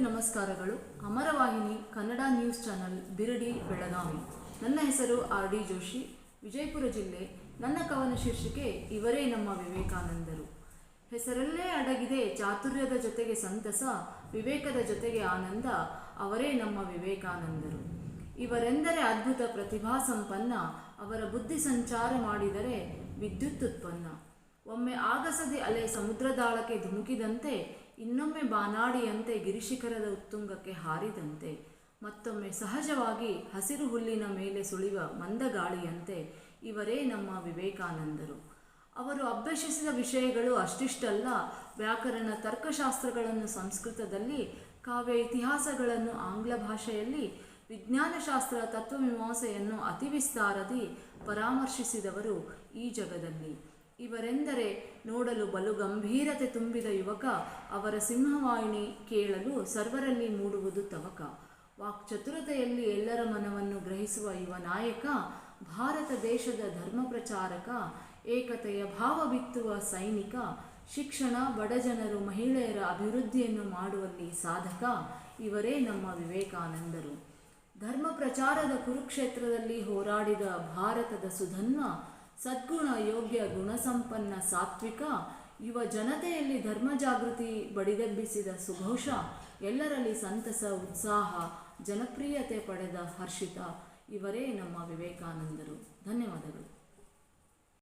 ನಮಸ್ಕಾರಗಳು. Amaravahini, Kannada news channel, Biradi, Belagavi. ನನ್ನ ಹೆಸರು ಆರ್ ಡಿ ಜೋಶಿ. ವಿಜಯಪುರ ಜಿಲ್ಲೆ, ನನ್ನ ಕವನ ಶೀರ್ಷಿಕೆ, ಇವರೇ ನಮ್ಮ ವಿವೇಕಾನಂದರು. ಹೆಸರಲ್ಲೇ ಅಡಗಿದೆ ಚಾತುರ್ಯದ ಜೊತೆಗೆ ಸಂತಸ, ವಿವೇಕದ ಜೊತೆಗೆ ಆನಂದ, ಅವರೇ ನಮ್ಮ ವಿವೇಕಾನಂದರು. ಇವರೆಂದರೆ ಅದ್ಭುತ ಪ್ರತಿಭಾ ಸಂಪನ್ನ, ಅವರ ಬುದ್ಧಿ ಸಂಚಾರ ಮಾಡಿದರೆ ವಿದ್ಯುತ್ ಉತ್ಪನ್ನ. ಒಮ್ಮೆ ಆಗಸದೆ ಅಲೆ ಸಮುದ್ರದಾಳಕ್ಕೆ ಧುಮುಕಿದಂತೆ ಇನ್ನೊಮ್ಮೆ ಬಾನಾಡಿಯಂತೆ ಗಿರಿಶಿಖರದ ಉತ್ತುಂಗಕ್ಕೆ ಹಾರಿದಂತೆ, ಮತ್ತೊಮ್ಮೆ ಸಹಜವಾಗಿ ಹಸಿರು ಹುಲ್ಲಿನ ಮೇಲೆ ಸುಳಿವ ಮಂದಗಾಳಿಯಂತೆ ಇವರೇ ನಮ್ಮ ವಿವೇಕಾನಂದರು. ಅವರು ಅಭ್ಯಸಿಸಿದ ವಿಷಯಗಳು ಅಷ್ಟಿಷ್ಟಲ್ಲ, ವ್ಯಾಕರಣ ತರ್ಕಶಾಸ್ತ್ರಗಳನ್ನು ಸಂಸ್ಕೃತದಲ್ಲಿ, ಕಾವ್ಯ ಇತಿಹಾಸಗಳನ್ನು ಆಂಗ್ಲ ಭಾಷೆಯಲ್ಲಿ, ವಿಜ್ಞಾನಶಾಸ್ತ್ರ ತತ್ವಮೀಮಾಂಸೆಯನ್ನು ಅತಿ ವಿಸ್ತಾರದಿ ಪರಾಮರ್ಶಿಸಿದವರು ಈ ಜಗದಲ್ಲಿ. ಇವರೆಂದರೆ ನೋಡಲು ಬಲು ಗಂಭೀರತೆ ತುಂಬಿದ ಯುವಕ, ಅವರ ಸಿಂಹವಾಹಿನಿ ಕೇಳಲು ಸರ್ವರಲ್ಲಿ ಮೂಡುವುದು ತವಕ. ವಾಕ್ಚತುರತೆಯಲ್ಲಿ ಎಲ್ಲರ ಮನವನ್ನು ಗ್ರಹಿಸುವ ಯುವ ನಾಯಕ, ಭಾರತ ದೇಶದ ಧರ್ಮ ಪ್ರಚಾರಕ, ಏಕತೆಯ ಭಾವ ಬಿತ್ತುವ ಸೈನಿಕ, ಶಿಕ್ಷಣ ಬಡಜನರು ಮಹಿಳೆಯರ ಅಭಿವೃದ್ಧಿಯನ್ನು ಮಾಡುವಲ್ಲಿ ಸಾಧಕ, ಇವರೇ ನಮ್ಮ ವಿವೇಕಾನಂದರು. ಧರ್ಮ ಪ್ರಚಾರದ ಕುರುಕ್ಷೇತ್ರದಲ್ಲಿ ಹೋರಾಡಿದ ಭಾರತದ ಸುಧನ್ವ ಸದ್ಗುಣ ಯೋಗ್ಯ ಗುಣಸಂಪನ್ನ ಸಾತ್ವಿಕ. ಯುವ ಜನತೆಯಲ್ಲಿ ಧರ್ಮ ಜಾಗೃತಿ ಬಡಿದೆಬ್ಬಿಸಿದ ಸುಘೋಷ, ಎಲ್ಲರಲ್ಲಿ ಸಂತಸ, ಉತ್ಸಾಹ, ಜನಪ್ರಿಯತೆ ಪಡೆದ ಹರ್ಷಿತ. ಇವರೇ ನಮ್ಮ ವಿವೇಕಾನಂದರು. ಧನ್ಯವಾದಗಳು.